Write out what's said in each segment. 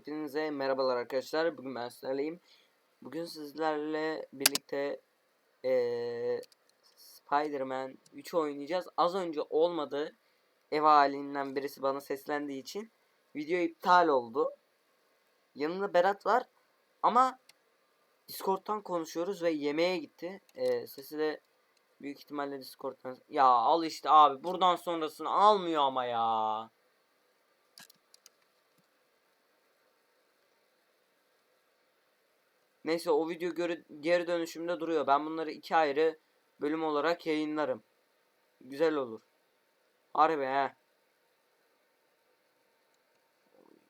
Hepinize merhabalar arkadaşlar. Bugün ben sizlerleyim. Bugün sizlerle birlikte eee Spider-Man 3 oynayacağız. Az önce olmadı. Ev halinden birisi bana seslendiği için video iptal oldu. Yanında Berat var ama Discord'dan konuşuyoruz ve yemeğe gitti. Eee, sesi de büyük ihtimalle Discord'dan. Ya al işte abi buradan sonrasını almıyor ama ya. Neyse o video göre, geri dönüşümde duruyor. Ben bunları iki ayrı bölüm olarak yayınlarım. Güzel olur. Harbi he.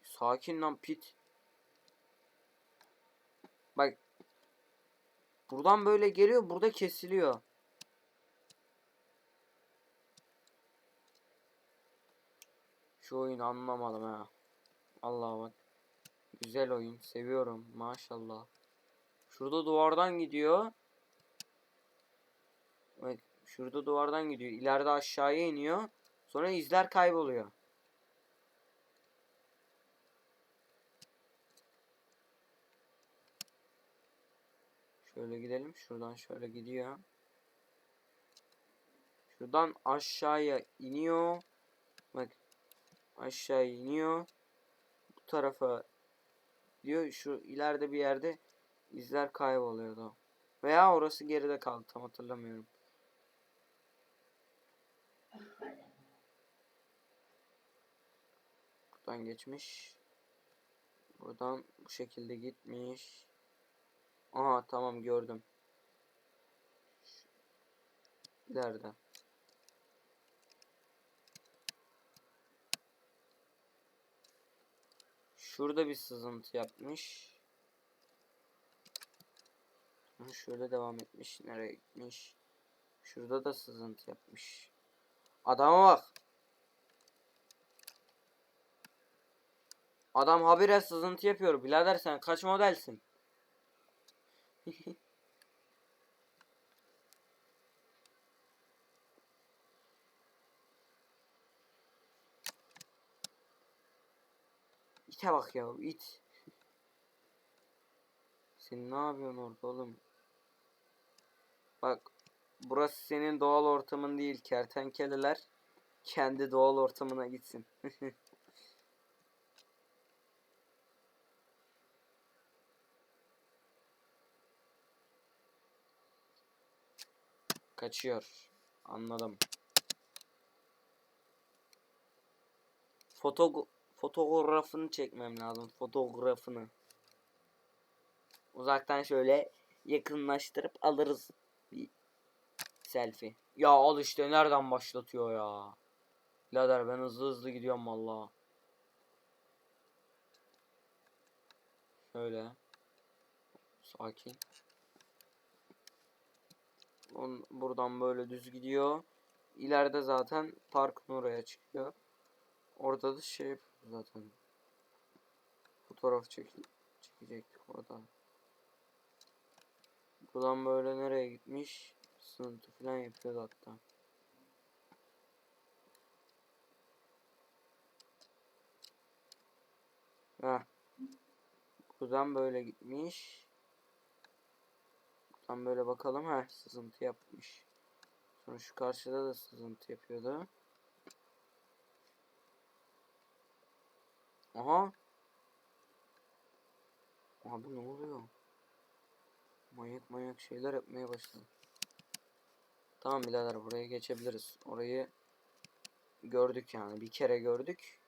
Sakin lan pit. Bak. Buradan böyle geliyor. Burada kesiliyor. Şu oyunu anlamadım ha. Allah bak. Güzel oyun. Seviyorum. Maşallah. Şurada duvardan gidiyor. Bak şurada duvardan gidiyor. İleride aşağıya iniyor. Sonra izler kayboluyor. Şöyle gidelim. Şuradan şöyle gidiyor. Şuradan aşağıya iniyor. Bak aşağı iniyor. Bu tarafa diyor şu ileride bir yerde izler kayboluyordu. Veya orası geride kaldı tam hatırlamıyorum. Buradan geçmiş. Buradan bu şekilde gitmiş. Aha tamam gördüm. İleride. Şurada bir sızıntı yapmış. Şöyle devam etmiş. Nereye gitmiş? Şurada da sızıntı yapmış. Adama bak. Adam habire sızıntı yapıyor. Birader sen kaç modelsin? İte bak ya it. Sen ne yapıyorsun orada oğlum? Bak burası senin doğal ortamın değil. Kertenkeleler kendi doğal ortamına gitsin. Kaçıyor. Anladım. Foto fotoğrafını çekmem lazım. Fotoğrafını. Uzaktan şöyle yakınlaştırıp alırız selfie. Ya al işte nereden başlatıyor ya. Birader ben hızlı hızlı gidiyorum valla. Şöyle. Sakin. On, buradan böyle düz gidiyor. İleride zaten parkın oraya çıkıyor. Orada da şey zaten. Fotoğraf çek çekecektik orada. Buradan böyle nereye gitmiş? Sınıntı falan yapıyordu hatta. Heh. Buradan böyle gitmiş. Buradan böyle bakalım. Heh sızıntı yapmış. Sonra şu karşıda da sızıntı yapıyordu. Aha. Abi ne oluyor? Manyak manyak şeyler yapmaya başladı. Tamam birader buraya geçebiliriz. Orayı gördük yani. Bir kere gördük.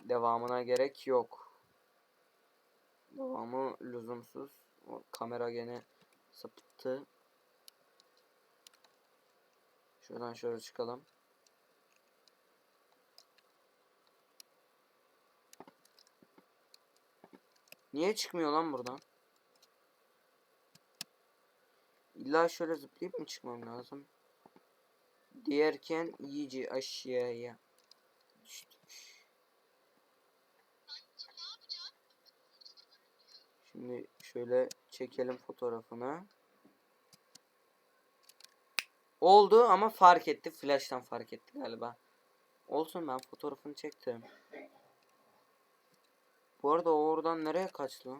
Devamına gerek yok. Devamı lüzumsuz. O kamera gene sapıttı. Şuradan şöyle çıkalım. Niye çıkmıyor lan buradan? İlla şöyle zıplayıp mı çıkmam lazım? Diğerken iyice aşağıya düştük. Şimdi şöyle çekelim fotoğrafını. Oldu ama fark etti. Flash'tan fark etti galiba. Olsun ben fotoğrafını çektim. Bu arada oradan nereye kaçtı?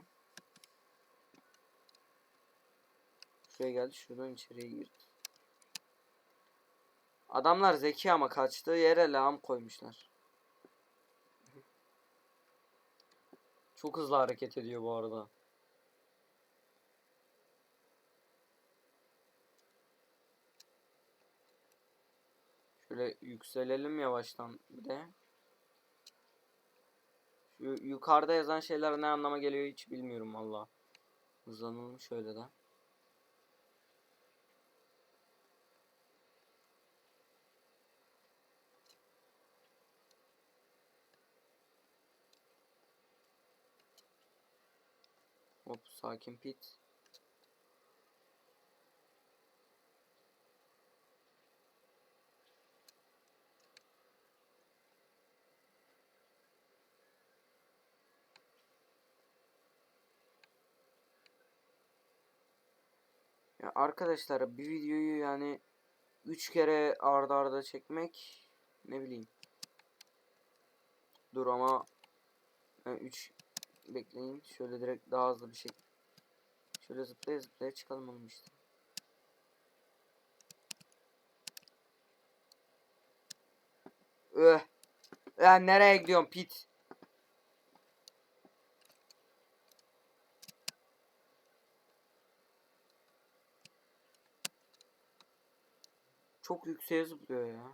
Şuraya geldi şuradan içeriye girdi. Adamlar zeki ama kaçtığı yere lağım koymuşlar. Çok hızlı hareket ediyor bu arada. Şöyle yükselelim yavaştan bir de. Şu yukarıda yazan şeyler ne anlama geliyor hiç bilmiyorum valla. Hızlanalım şöyle de. Hop sakin pit. Ya arkadaşlar bir videoyu yani 3 kere arda arda çekmek ne bileyim. Dur ama 3 bekleyin. Şöyle direkt daha hızlı bir şey. Şöyle zıplaya zıplaya çıkalım oğlum işte. Öh. Ya nereye gidiyorsun pit? Çok yükseğe zıplıyor ya.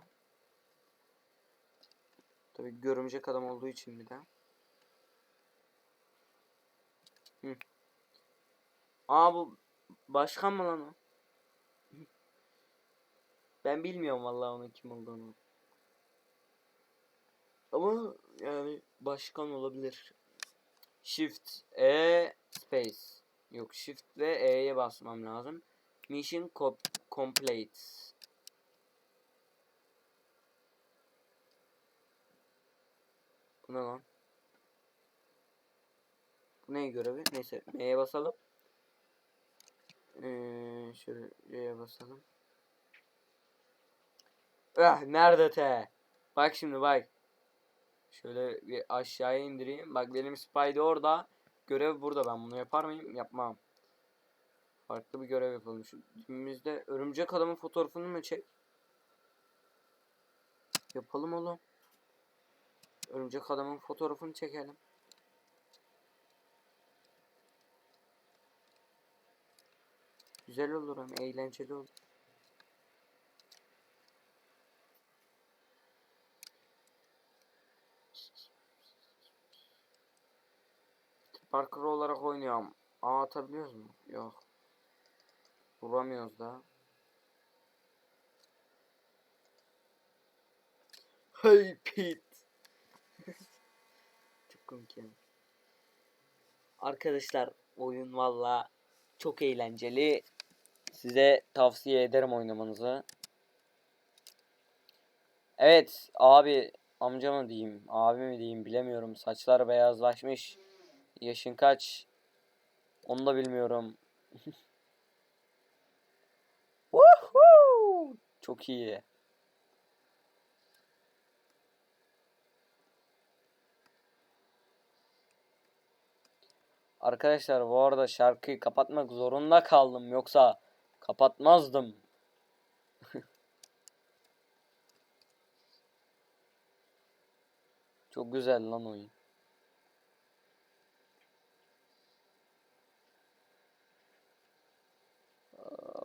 Tabii görümcek adam olduğu için bir de. Aa bu başkan mı lan o? Ben bilmiyorum vallahi onun kim olduğunu. Ama yani başkan olabilir. Shift E space. Yok Shift ve E'ye basmam lazım. Mission co complete. Bu ne lan? Bu ne görevi? Neyse M'ye basalım. Ee, şöyle C'ye basalım. Ah nerede T? Bak şimdi bak. Şöyle bir aşağıya indireyim. Bak benim Spidey orada. Görev burada. Ben bunu yapar mıyım? Yapmam. Farklı bir görev yapalım. Dibimizde örümcek adamın fotoğrafını mı çek? Yapalım oğlum. Örümcek adamın fotoğrafını çekelim. Güzel olur hem eğlenceli olur. Parker olarak oynuyorum. A atabiliyoruz mu? Yok. Vuramıyoruz da. Hey Pete. Çok komik ya. Arkadaşlar oyun valla çok eğlenceli. Size tavsiye ederim oynamanızı. Evet abi amca mı diyeyim abi mi diyeyim bilemiyorum. Saçlar beyazlaşmış. Yaşın kaç? Onu da bilmiyorum. Çok iyi. Arkadaşlar bu arada şarkıyı kapatmak zorunda kaldım yoksa kapatmazdım. Çok güzel lan oyun.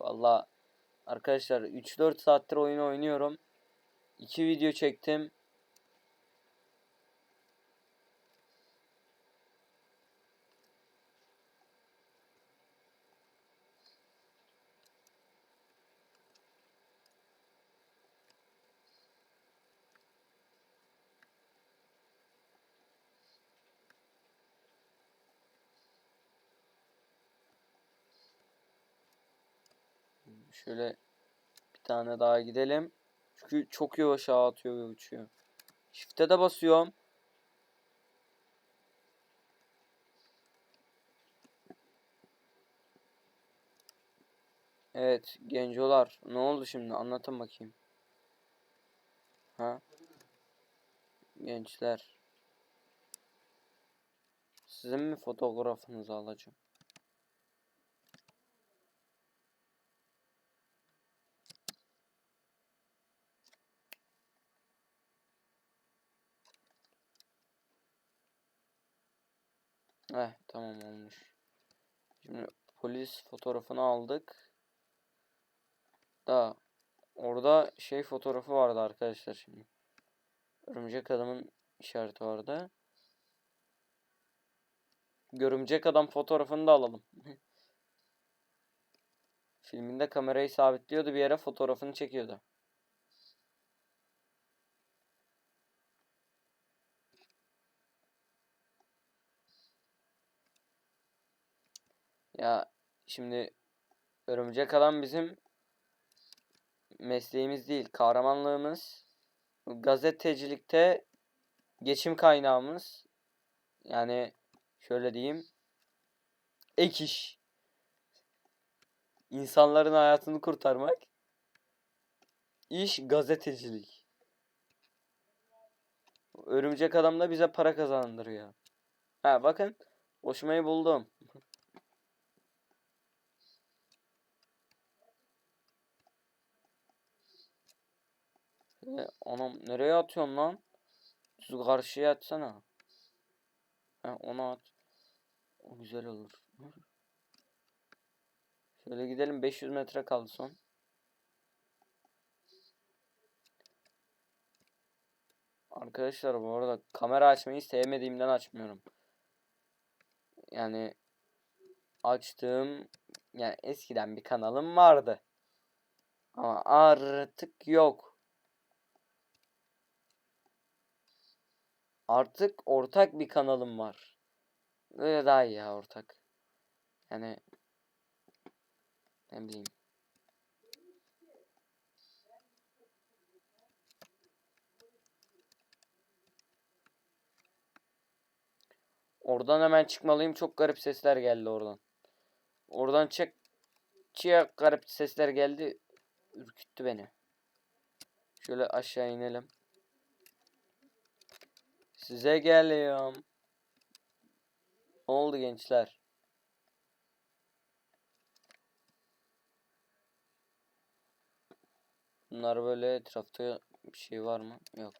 Valla arkadaşlar 3-4 saattir oyun oynuyorum. 2 video çektim. Şöyle bir tane daha gidelim. Çünkü çok yavaş atıyor ve uçuyor. Shift'e de basıyorum. Evet gencolar ne oldu şimdi anlatın bakayım. Ha? Gençler. Sizin mi fotoğrafınızı alacağım? Eh tamam olmuş. Şimdi polis fotoğrafını aldık. Da orada şey fotoğrafı vardı arkadaşlar şimdi. Örümcek adamın işareti vardı. Görümcek adam fotoğrafını da alalım. Filminde kamerayı sabitliyordu bir yere fotoğrafını çekiyordu. Ya şimdi örümcek adam bizim mesleğimiz değil, kahramanlığımız. Gazetecilikte geçim kaynağımız. Yani şöyle diyeyim. Ek iş. İnsanların hayatını kurtarmak. İş gazetecilik. Örümcek adam da bize para kazandırıyor. Ha bakın. Hoşumayı buldum. E, anam nereye atıyorsun lan? Düz karşıya atsana. He ona at. O güzel olur. Şöyle gidelim 500 metre kaldı son. Arkadaşlar bu arada kamera açmayı sevmediğimden açmıyorum. Yani açtığım yani eskiden bir kanalım vardı. Ama artık yok. Artık ortak bir kanalım var. Böyle daha iyi ya ortak. Yani ne bileyim. Oradan hemen çıkmalıyım. Çok garip sesler geldi oradan. Oradan çık. Çık garip sesler geldi. Ürküttü beni. Şöyle aşağı inelim. Size geliyorum. Ne oldu gençler? Bunlar böyle etrafta bir şey var mı? Yok.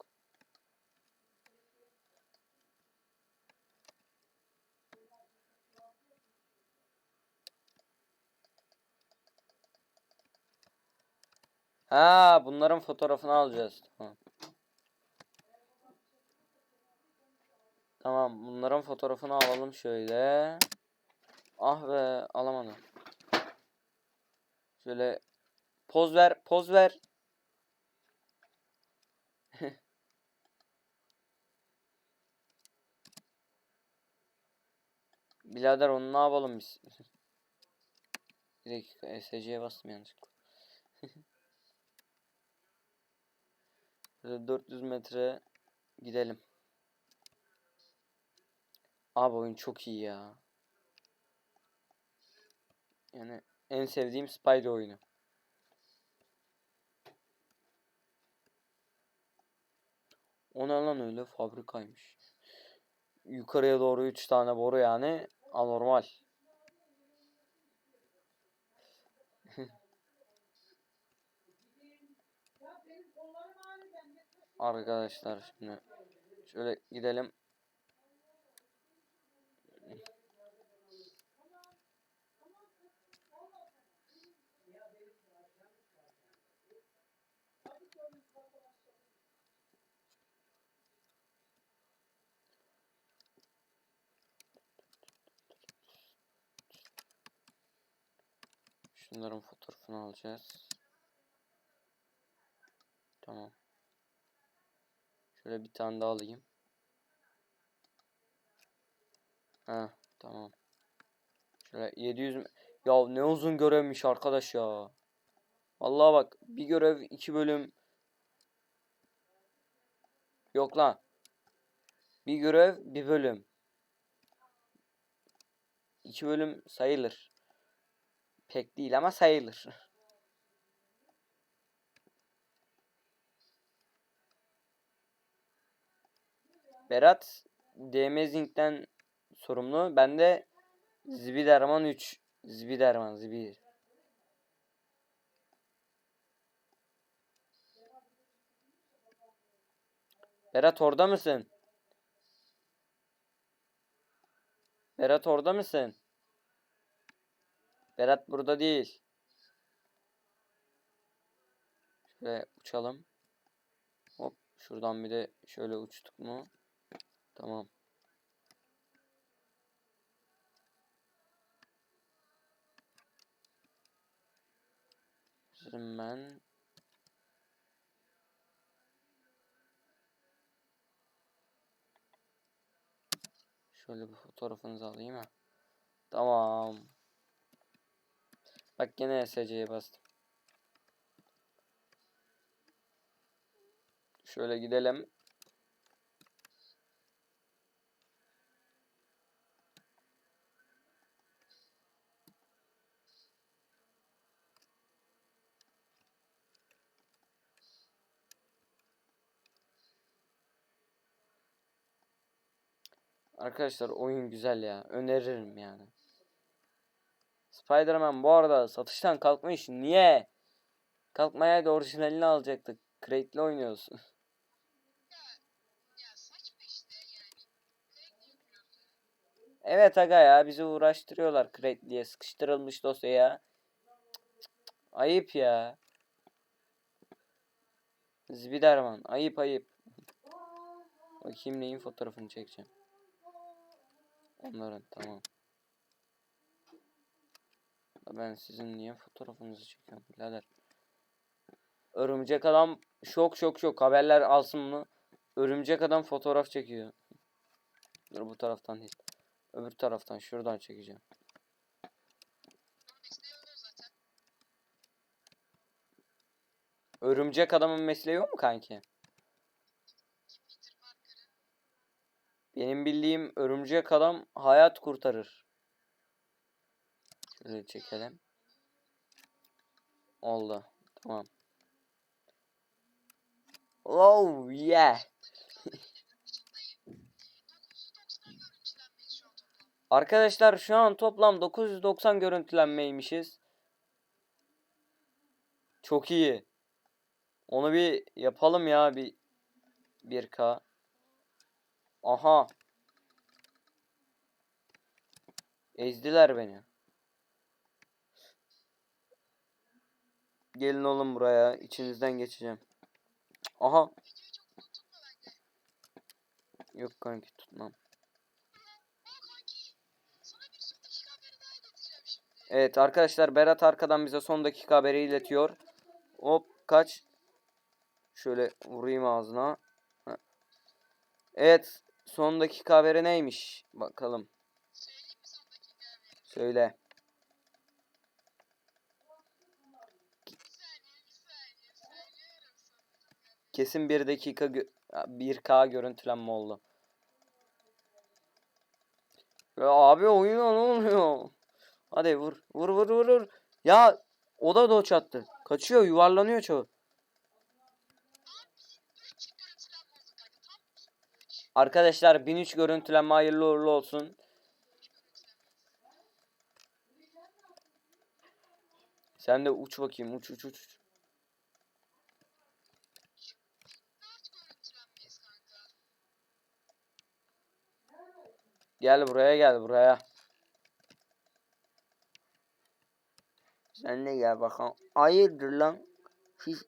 Ha, bunların fotoğrafını alacağız. Tamam. Tamam, bunların fotoğrafını alalım şöyle. Ah be, alamadım. Şöyle poz ver, poz ver. Birader onu ne yapalım biz? Bir dakika SC'ye bastım yanlışlıkla. Böyle 400 metre gidelim. Abi oyun çok iyi ya. Yani en sevdiğim Spidey oyunu. O ne lan öyle fabrikaymış. Yukarıya doğru 3 tane boru yani anormal. Arkadaşlar şimdi şöyle gidelim. Şunların fotoğrafını alacağız. Tamam. Şöyle bir tane daha alayım. Ha, tamam. Şöyle 700 mi- Ya ne uzun görevmiş arkadaş ya. Vallahi bak bir görev iki bölüm. Yok lan. Bir görev bir bölüm. İki bölüm sayılır. Pek değil ama sayılır. Berat Demezing'den sorumlu. Ben de Zibiderman 3. Zibiderman Zibir. Berat orada mısın? Berat orada mısın? Berat burada değil. Şöyle uçalım. Hop şuradan bir de şöyle uçtuk mu? Tamam. Ben şöyle bir fotoğrafınızı alayım ha. Tamam. Bak yine SC'ye bastım. Şöyle gidelim. Arkadaşlar oyun güzel ya. Öneririm yani. Spider-Man bu arada satıştan kalkmış. Niye? Kalkmaya da orijinalini alacaktık. Crate'le oynuyoruz. evet aga ya bizi uğraştırıyorlar Crate diye sıkıştırılmış dosyaya. Ayıp ya. Zibiderman ayıp ayıp. Bakayım neyin fotoğrafını çekeceğim. Onların tamam. Ben sizin niye fotoğrafınızı çekiyorum birader. Örümcek adam şok şok şok haberler alsın bunu. Örümcek adam fotoğraf çekiyor. Dur bu taraftan değil. Öbür taraftan şuradan çekeceğim. Örümcek adamın mesleği yok mu kanki? Benim bildiğim örümcek adam hayat kurtarır. Şöyle çekelim. Oldu. Tamam. Oh yeah. Arkadaşlar şu an toplam 990 görüntülenmeymişiz. Çok iyi. Onu bir yapalım ya bir 1K. Aha. Ezdiler beni. Gelin oğlum buraya. İçinizden geçeceğim. Aha. Yok kanki tutmam. Evet arkadaşlar Berat arkadan bize son dakika haberi iletiyor. Hop kaç. Şöyle vurayım ağzına. Evet son dakika haberi neymiş? Bakalım. Söyle. Kesin bir dakika gö- 1K görüntülenme oldu. Ya abi oyuna ne oluyor? Hadi vur. Vur vur vur vur. Ya o da doç attı. Kaçıyor yuvarlanıyor çoğu. Arkadaşlar 1003 görüntülenme hayırlı uğurlu olsun. Sen de uç bakayım uç uç uç. Gel buraya gel buraya. Sen de gel bakalım. Hayırdır lan? Siz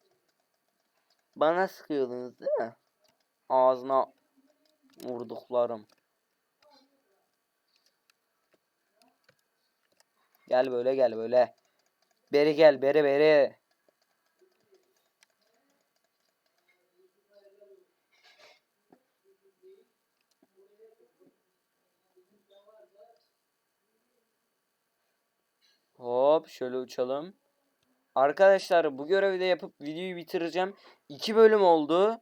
bana sıkıyordunuz değil mi? Ağzına vurduklarım. Gel böyle gel böyle. Beri gel beri beri. Şöyle uçalım. Arkadaşlar bu görevi de yapıp videoyu bitireceğim. İki bölüm oldu.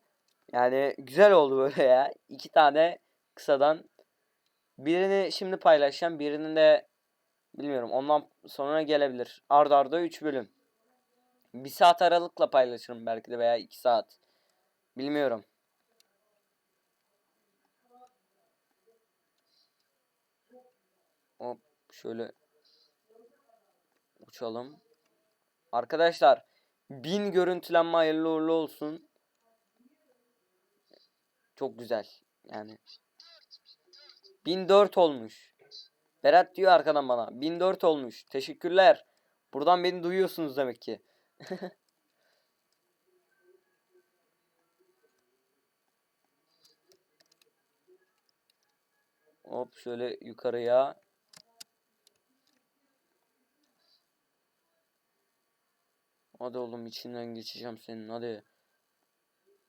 Yani güzel oldu böyle ya. İki tane kısadan. Birini şimdi paylaşacağım. Birini de bilmiyorum ondan sonra gelebilir. Arda arda 3 bölüm. Bir saat aralıkla paylaşırım belki de veya 2 saat. Bilmiyorum. Hop şöyle uçalım. Arkadaşlar 1000 görüntülenme hayırlı uğurlu olsun. Çok güzel. Yani 1004 olmuş. Berat diyor arkadan bana. 1004 olmuş. Teşekkürler. Buradan beni duyuyorsunuz demek ki. Hop şöyle yukarıya. Hadi oğlum içinden geçeceğim senin hadi.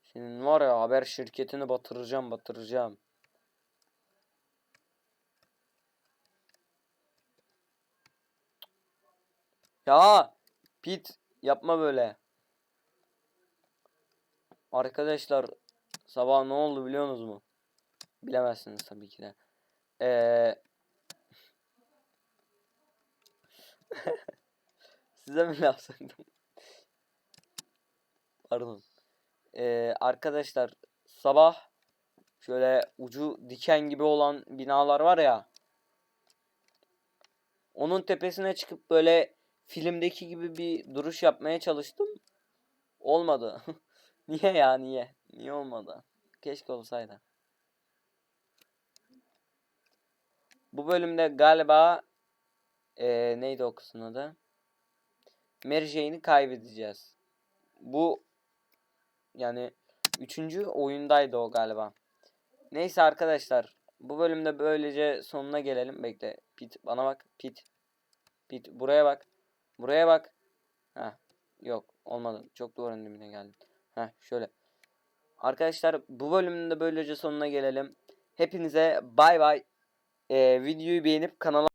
Senin var ya haber şirketini batıracağım batıracağım. Ya Pit yapma böyle. Arkadaşlar sabah ne oldu biliyorsunuz mu? Bilemezsiniz tabii ki de. Ee... Size mi laf söyledim? Pardon. Ee, arkadaşlar sabah şöyle ucu diken gibi olan binalar var ya. Onun tepesine çıkıp böyle filmdeki gibi bir duruş yapmaya çalıştım. Olmadı. niye ya niye? Niye olmadı? Keşke olsaydı. Bu bölümde galiba eee, neydi o kızın adı? Mary Jane'i kaybedeceğiz. Bu yani üçüncü oyundaydı o galiba. Neyse arkadaşlar. Bu bölümde böylece sonuna gelelim. Bekle. Pit bana bak. Pit. Pit buraya bak. Buraya bak. Ha yok olmadı. Çok duvarın dibine geldim. Ha şöyle. Arkadaşlar bu bölümün de böylece sonuna gelelim. Hepinize bay bay. Ee, videoyu beğenip kanala